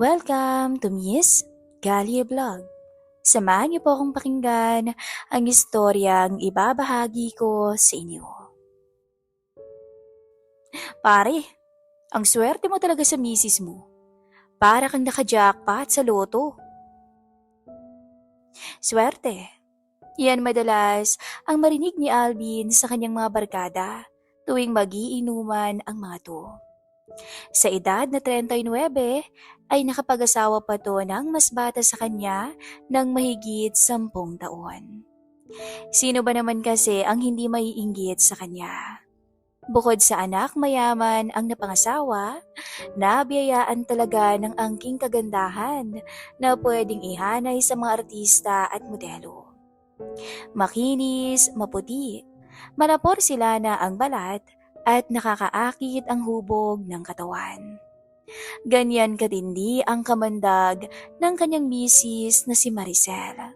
Welcome to Miss Galia Vlog. Samahan niyo po akong pakinggan ang istoryang ibabahagi ko sa inyo. Pare, ang swerte mo talaga sa misis mo. Para kang naka-jackpot sa loto. Swerte. Yan madalas ang marinig ni Alvin sa kanyang mga barkada tuwing magiinuman ang mga to. Sa edad na 39 ay nakapag-asawa pa to ng mas bata sa kanya ng mahigit sampung taon. Sino ba naman kasi ang hindi maiinggit sa kanya? Bukod sa anak mayaman ang napangasawa, nabiyayaan talaga ng angking kagandahan na pwedeng ihanay sa mga artista at modelo. Makinis, maputi, malapor sila na ang balat at nakakaakit ang hubog ng katawan. Ganyan katindi ang kamandag ng kanyang misis na si Maricel.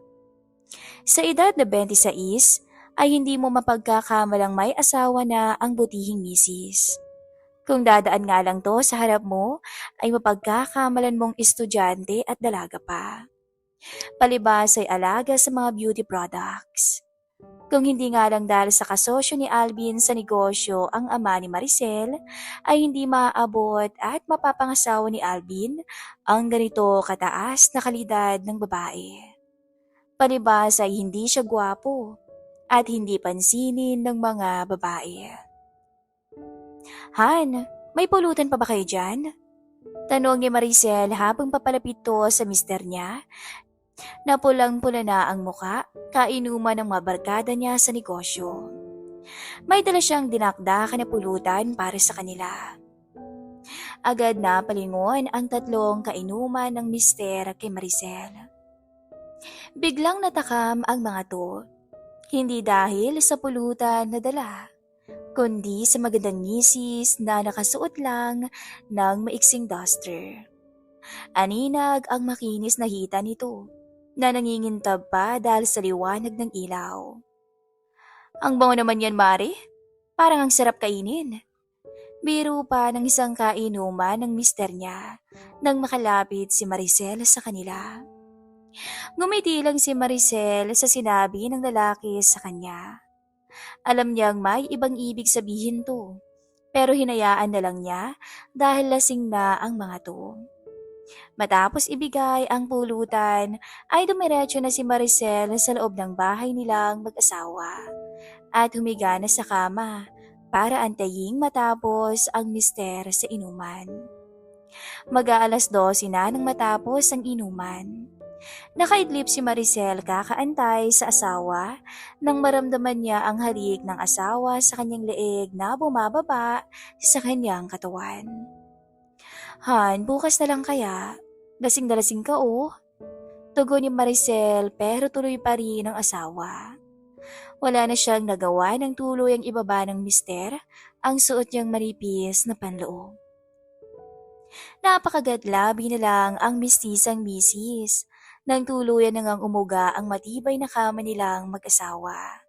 Sa edad na 26 ay hindi mo mapagkakamalang may asawa na ang butihing misis. Kung dadaan nga lang to sa harap mo, ay mapagkakamalan mong estudyante at dalaga pa. Palibas ay alaga sa mga beauty products. Kung hindi nga lang dahil sa kasosyo ni Alvin sa negosyo ang ama ni Maricel, ay hindi maaabot at mapapangasawa ni Alvin ang ganito kataas na kalidad ng babae. Palibas ay hindi siya gwapo at hindi pansinin ng mga babae. Han, may pulutan pa ba kayo dyan? Tanong ni Maricel habang papalapit to sa mister niya na pulang-pula na ang muka, kainuman ng mga barkada niya sa negosyo. May dala siyang dinakdakan na pulutan para sa kanila. Agad na palingon ang tatlong kainuman ng mister kay Maricel. Biglang natakam ang mga to, hindi dahil sa pulutan na dala, kundi sa magandang misis na nakasuot lang ng maiksing duster. Aninag ang makinis na hita nito na nangingintab pa dahil sa liwanag ng ilaw. Ang bango naman yan, Mari. Parang ang sarap kainin. Biro pa ng isang kainuman ng mister niya nang makalapit si Maricel sa kanila. Ngumiti lang si Maricel sa sinabi ng lalaki sa kanya. Alam niyang may ibang ibig sabihin to, pero hinayaan na lang niya dahil lasing na ang mga to. Matapos ibigay ang pulutan, ay dumiretso na si Maricel sa loob ng bahay nilang mag-asawa at humiga na sa kama para antaying matapos ang mister sa inuman. Mag-aalas 12 na nang matapos ang inuman. Nakaidlip si Maricel kakaantay sa asawa nang maramdaman niya ang halik ng asawa sa kanyang leeg na bumababa sa kanyang katawan. Han, bukas na lang kaya. Lasing na lasing ka oh. Tugon ni Maricel pero tuloy pa rin ang asawa. Wala na siyang nagawa ng tuloy ang ibaba ng mister ang suot niyang manipis na panloob. Napakagadlabi na ang mistisang misis nang tuluyan na ngang umuga ang matibay na kama nilang mag-asawa.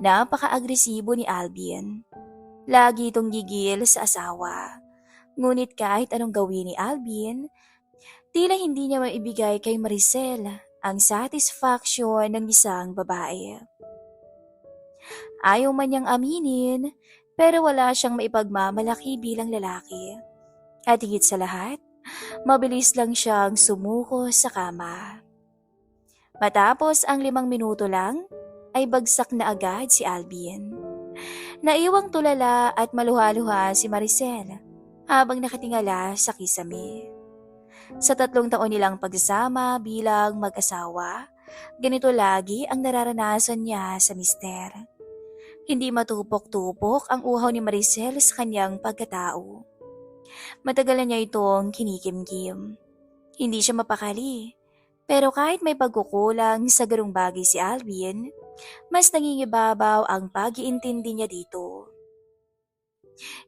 Napaka-agresibo ni Alvin. Lagi itong gigil sa asawa. Ngunit kahit anong gawin ni Alvin, tila hindi niya maibigay kay Maricel ang satisfaction ng isang babae. Ayaw man niyang aminin, pero wala siyang maipagmamalaki bilang lalaki. At higit sa lahat, mabilis lang siyang sumuko sa kama. Matapos ang limang minuto lang, ay bagsak na agad si Alvin. Naiwang tulala at maluha-luha si Maricel habang nakatingala sa kisame. Sa tatlong taon nilang pagsasama bilang mag-asawa, ganito lagi ang nararanasan niya sa mister. Hindi matupok-tupok ang uhaw ni Maricel sa kanyang pagkatao. Matagal na niya itong kinikimkim. Hindi siya mapakali. Pero kahit may pagkukulang sa garong bagay si Alvin, mas nangingibabaw ang pag-iintindi niya dito.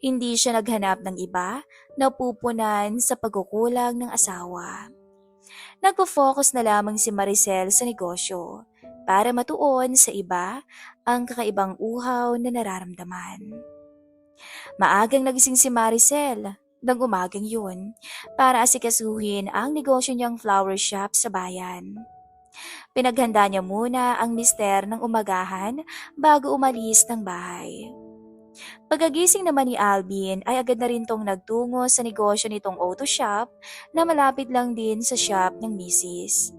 Hindi siya naghanap ng iba na pupunan sa pagkukulang ng asawa. Nagpo-focus na lamang si Maricel sa negosyo para matuon sa iba ang kakaibang uhaw na nararamdaman. Maagang nagising si Maricel ng umagang yun para asikasuhin ang negosyo niyang flower shop sa bayan. Pinaghanda niya muna ang mister ng umagahan bago umalis ng bahay. Pagkagising naman ni Alvin ay agad na rin tong nagtungo sa negosyo nitong auto shop na malapit lang din sa shop ng misis.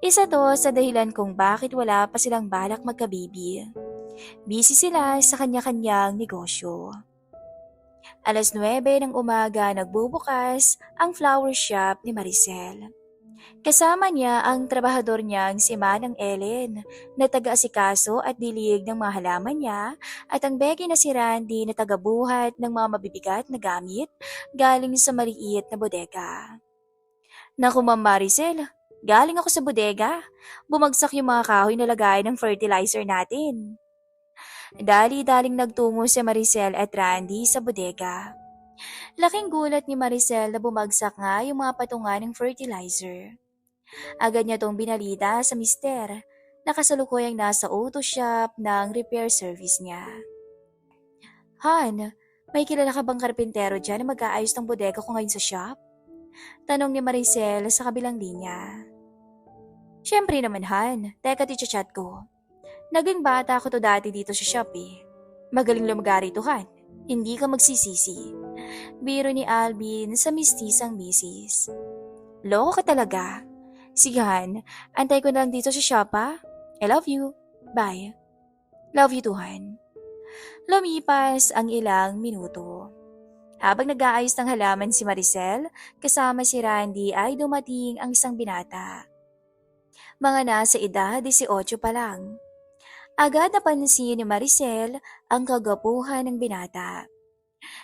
Isa to sa dahilan kung bakit wala pa silang balak magkabibi. Busy sila sa kanya-kanyang negosyo. Alas 9 ng umaga nagbubukas ang flower shop ni Maricel. Kasama niya ang trabahador niyang si Manang Ellen na taga-asikaso at dilig ng mga halaman niya at ang Becky na si Randy na taga-buhat ng mga mabibigat na gamit galing sa maliit na bodega. Naku Ma'am Maricel, galing ako sa bodega. Bumagsak yung mga kahoy na lagay ng fertilizer natin. Dali-daling nagtungo si Maricel at Randy sa bodega. Laking gulat ni Maricel na bumagsak nga yung mga patungan ng fertilizer. Agad niya tong binalita sa mister na kasalukuyang nasa auto shop ng repair service niya. Han, may kilala ka bang karpintero dyan na mag-aayos ng bodega ko ngayon sa shop? Tanong ni Maricel sa kabilang linya. Siyempre naman Han, teka chat ko. Naging bata ko to dati dito sa shop eh. Magaling lumagari to Han, hindi ka magsisisi. Biro ni Alvin sa mistisang misis. Loko ka talaga. Sige Han, antay ko na lang dito sa shop ha. I love you. Bye. Love you too Han. Lumipas ang ilang minuto. Habang nag-aayos ng halaman si Maricel, kasama si Randy ay dumating ang isang binata. Mga nasa edad 18 pa lang. Agad napansin ni Maricel ang kagapuhan ng binata.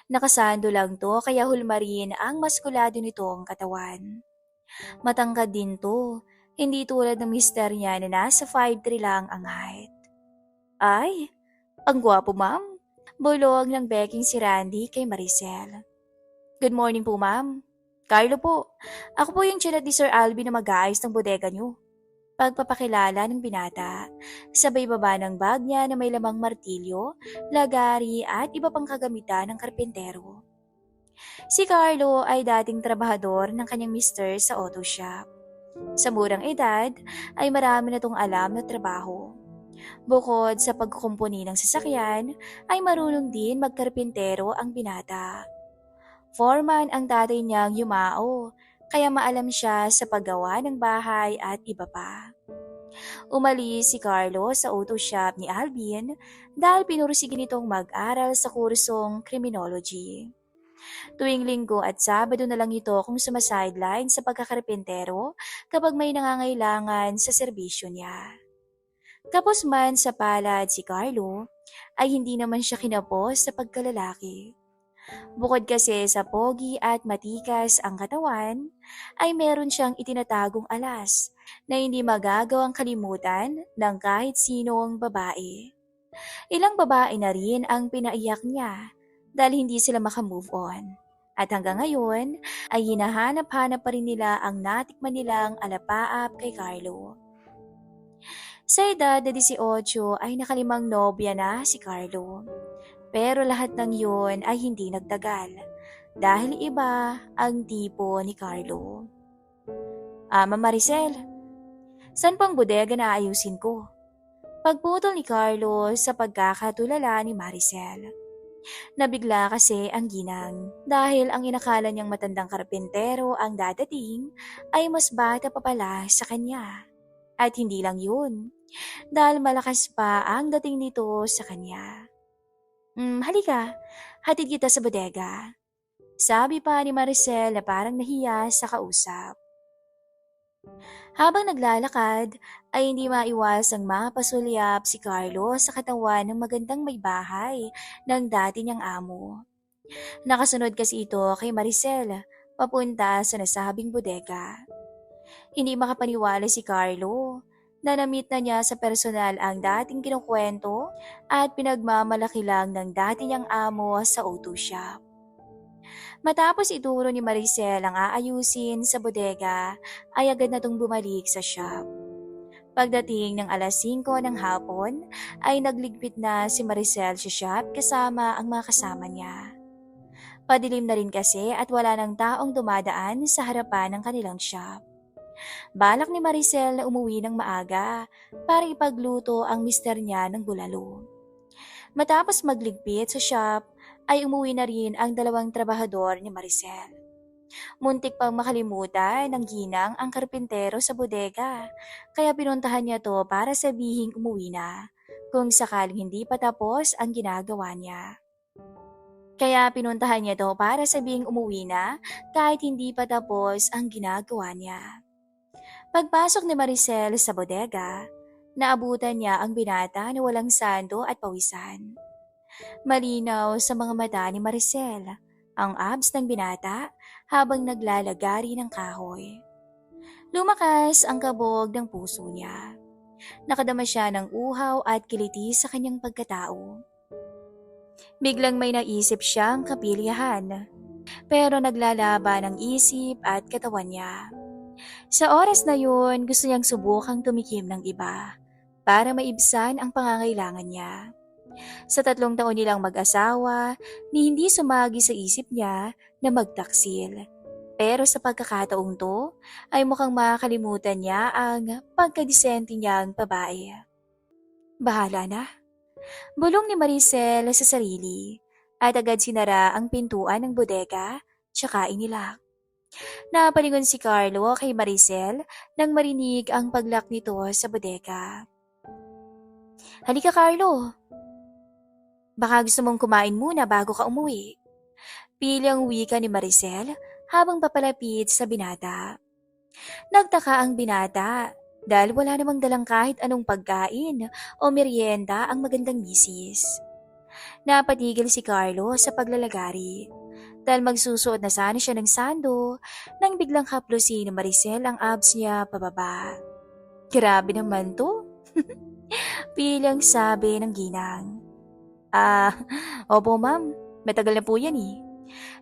Nakasando lang to kaya hulmarin ang maskulado nitong katawan. Matangkad din to, hindi tulad ng mister niya na nasa 5'3 lang ang height. Ay, ang gwapo ma'am. Bulog ng beking si Randy kay Maricel. Good morning po ma'am. Carlo po. Ako po yung chinat ni Sir Alvin na mag-aayos ng bodega niyo pagpapakilala ng binata. Sabay baba ng bag niya na may lamang martilyo, lagari at iba pang kagamitan ng karpentero. Si Carlo ay dating trabahador ng kanyang mister sa auto shop. Sa murang edad ay marami na tong alam na trabaho. Bukod sa pagkukumpuni ng sasakyan, ay marunong din magkarpintero ang binata. Foreman ang tatay niyang yumao kaya maalam siya sa paggawa ng bahay at iba pa. Umalis si Carlo sa auto shop ni Alvin dahil pinursige nitong mag-aral sa kursong criminology. Tuwing linggo at sabado na lang ito kung sumasideline sa pagkakarpentero kapag may nangangailangan sa serbisyo niya. Tapos man sa palad si Carlo, ay hindi naman siya kinapos sa pagkalalaki. Bukod kasi sa pogi at matikas ang katawan, ay meron siyang itinatagong alas na hindi magagawang kalimutan ng kahit sinong babae. Ilang babae na rin ang pinaiyak niya dahil hindi sila makamove on. At hanggang ngayon ay hinahanap-hanap pa rin nila ang natikman nilang alapaap kay Carlo. Sa edad na 18 ay nakalimang nobya na si Carlo. Pero lahat ng yun ay hindi nagtagal dahil iba ang tipo ni Carlo. Ama Maricel, saan pang bodega na ayusin ko? Pagputol ni Carlo sa pagkakatulala ni Maricel. Nabigla kasi ang ginang dahil ang inakala niyang matandang karpentero ang dadating ay mas bata pa pala sa kanya. At hindi lang yun, dahil malakas pa ang dating nito sa kanya. Mm, halika, hatid kita sa bodega. Sabi pa ni Maricel na parang nahiya sa kausap. Habang naglalakad, ay hindi maiwasang mapasulyap si Carlo sa katawan ng magandang may bahay ng dati niyang amo. Nakasunod kasi ito kay Maricel, papunta sa nasabing bodega. Hindi makapaniwala si Carlo na namit na niya sa personal ang dating kinukwento at pinagmamalaki lang ng dati niyang amo sa auto shop. Matapos ituro ni Maricel ang aayusin sa bodega, ay agad na tong bumalik sa shop. Pagdating ng alas 5 ng hapon, ay nagligpit na si Maricel sa shop kasama ang mga kasama niya. Padilim na rin kasi at wala ng taong dumadaan sa harapan ng kanilang shop. Balak ni Maricel na umuwi ng maaga para ipagluto ang mister niya ng bulalo. Matapos magligpit sa shop, ay umuwi na rin ang dalawang trabahador ni Maricel. Muntik pang makalimutan ng ginang ang karpintero sa bodega, kaya pinuntahan niya to para sabihing umuwi na, kung sakaling hindi pa tapos ang ginagawa niya. Kaya pinuntahan niya to para sabihing umuwi na kahit hindi pa tapos ang ginagawa niya. Pagpasok ni Maricel sa bodega, naabutan niya ang binata na walang sando at pawisan. Malinaw sa mga mata ni Maricel ang abs ng binata habang naglalagari ng kahoy. Lumakas ang kabog ng puso niya. Nakadama siya ng uhaw at kiliti sa kanyang pagkatao. Biglang may naisip siyang kapilyahan, pero naglalaban ang isip at katawan niya. Sa oras na yun, gusto niyang subukang tumikim ng iba para maibsan ang pangangailangan niya. Sa tatlong taon nilang mag-asawa, ni hindi sumagi sa isip niya na magtaksil. Pero sa pagkakataong to, ay mukhang makakalimutan niya ang pagkadisente niyang babae. Bahala na. Bulong ni Maricel sa sarili at agad sinara ang pintuan ng bodega tsaka inilak. Napalingon si Carlo kay Maricel nang marinig ang paglak nito sa bodega. Halika Carlo, Baka gusto mong kumain muna bago ka umuwi. Pili ang wika ni Maricel habang papalapit sa binata. Nagtaka ang binata dahil wala namang dalang kahit anong pagkain o merienda ang magandang misis. Napatigil si Carlo sa paglalagari dahil magsusuot na sana siya ng sando nang biglang haplosin ni Maricel ang abs niya pababa. Grabe naman to. Pilang sabi ng ginang. Ah, opo ma'am. Matagal na po yan eh.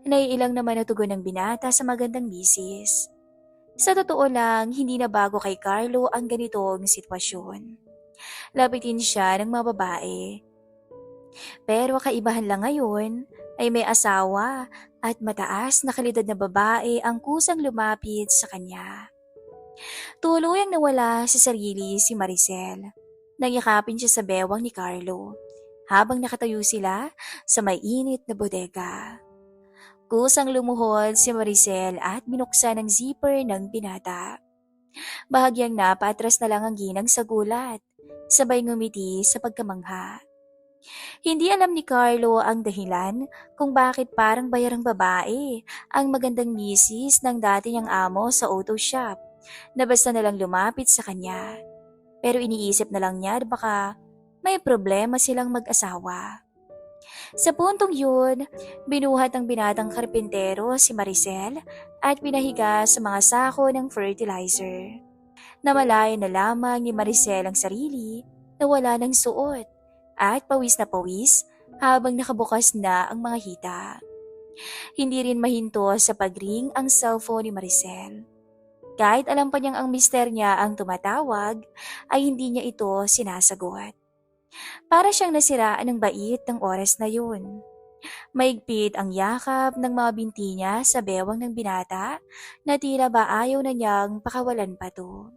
Naiilang naman na tugon ng binata sa magandang misis. Sa totoo lang, hindi na bago kay Carlo ang ganitong sitwasyon. Lapitin siya ng mga babae. Pero kaibahan lang ngayon ay may asawa at mataas na kalidad na babae ang kusang lumapit sa kanya. Tuluyang nawala sa sarili si Maricel. Nagyakapin siya sa bewang ni Carlo habang nakatayo sila sa may init na bodega. Kusang lumuhod si Maricel at binuksan ang zipper ng binata. Bahagyang napatras na lang ang ginang sa gulat, sabay ngumiti sa pagkamangha. Hindi alam ni Carlo ang dahilan kung bakit parang bayarang babae ang magandang misis ng dati niyang amo sa auto shop na basta na lang lumapit sa kanya. Pero iniisip na lang niya baka may problema silang mag-asawa. Sa puntong yun, binuhat ng binatang karpintero si Maricel at pinahiga sa mga sako ng fertilizer. Namalayan na lamang ni Maricel ang sarili na wala ng suot at pawis na pawis habang nakabukas na ang mga hita. Hindi rin mahinto sa pagring ang cellphone ni Maricel. Kahit alam pa niyang ang mister niya ang tumatawag, ay hindi niya ito sinasagot. Para siyang nasiraan ng bait ng oras na yun. Maigpit ang yakap ng mga binti niya sa bewang ng binata na tila ba ayaw na niyang pakawalan pa to.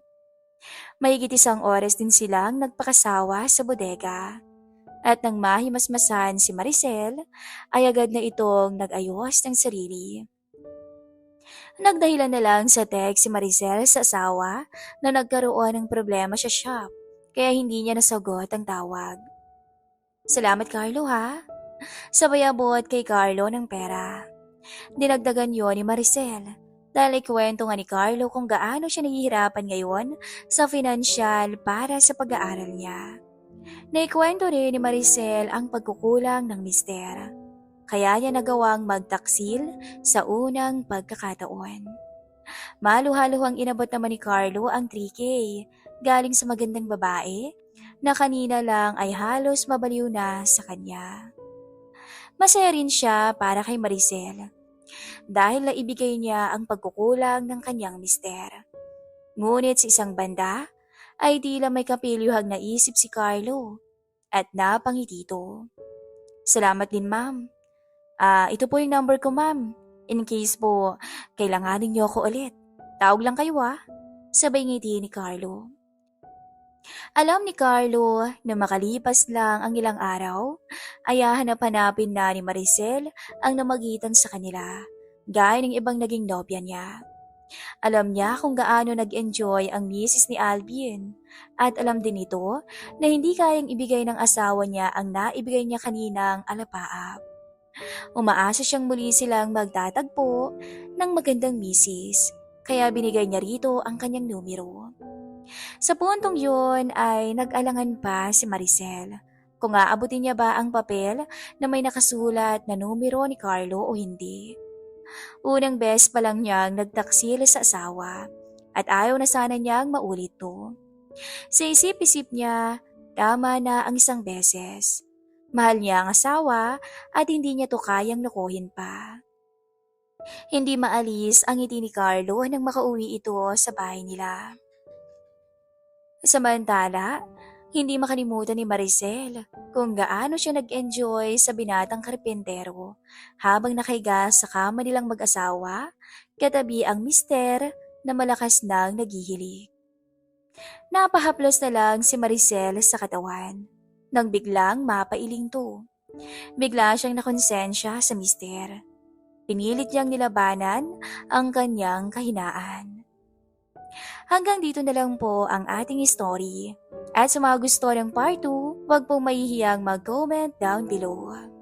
Mahigit isang oras din silang nagpakasawa sa bodega. At nang mahimasmasan si Maricel, ay agad na itong nag-ayos ng sarili. Nagdahilan na lang sa text si Maricel sa asawa na nagkaroon ng problema sa shop kaya hindi niya nasagot ang tawag. Salamat Carlo ha. Sabay abot kay Carlo ng pera. Dinagdagan yon ni Maricel dahil ikwento nga ni Carlo kung gaano siya nahihirapan ngayon sa financial para sa pag-aaral niya. Naikwento rin ni Maricel ang pagkukulang ng mister. Kaya niya nagawang magtaksil sa unang pagkakataon. Maluhaluhang inabot naman ni Carlo ang 3K galing sa magandang babae na kanina lang ay halos mabaliw na sa kanya. Masaya rin siya para kay Maricel dahil naibigay niya ang pagkukulang ng kanyang mister. Ngunit sa isang banda ay tila may kapilyuhang naisip si Carlo at napangiti ito. Salamat din ma'am. Ah, ito po yung number ko, ma'am. In case po, kailanganin niyo ako ulit. Tawag lang kayo ah. Sabay ngiti ni Carlo. Alam ni Carlo na makalipas lang ang ilang araw, ay hahanap-hanapin na ni Maricel ang namagitan sa kanila, gaya ng ibang naging nobya niya. Alam niya kung gaano nag-enjoy ang misis ni Alvin at alam din ito na hindi kayang ibigay ng asawa niya ang naibigay niya kaninang alapaap. Umaasa siyang muli silang magtatagpo ng magandang misis, kaya binigay niya rito ang kanyang numero. Sa puntong yun ay nag-alangan pa si Maricel kung aabutin niya ba ang papel na may nakasulat na numero ni Carlo o hindi. Unang bes pa lang niyang nagtaksil sa asawa at ayaw na sana niyang maulit to. Sa isip-isip niya, tama na ang isang beses. Mahal niya ang asawa at hindi niya to kayang lokohin pa. Hindi maalis ang ngiti ni Carlo nang makauwi ito sa bahay nila. Samantala, hindi makalimutan ni Maricel kung gaano siya nag-enjoy sa binatang karpentero habang nakahiga sa kama nilang mag-asawa katabi ang mister na malakas nang naghihilik. Napahaplos na lang si Maricel sa katawan nang biglang mapailing to. Bigla siyang nakonsensya sa mister. Pinilit niyang nilabanan ang kanyang kahinaan. Hanggang dito na lang po ang ating story. At sa mga gusto ng part 2, huwag pong mahihiyang mag-comment down below.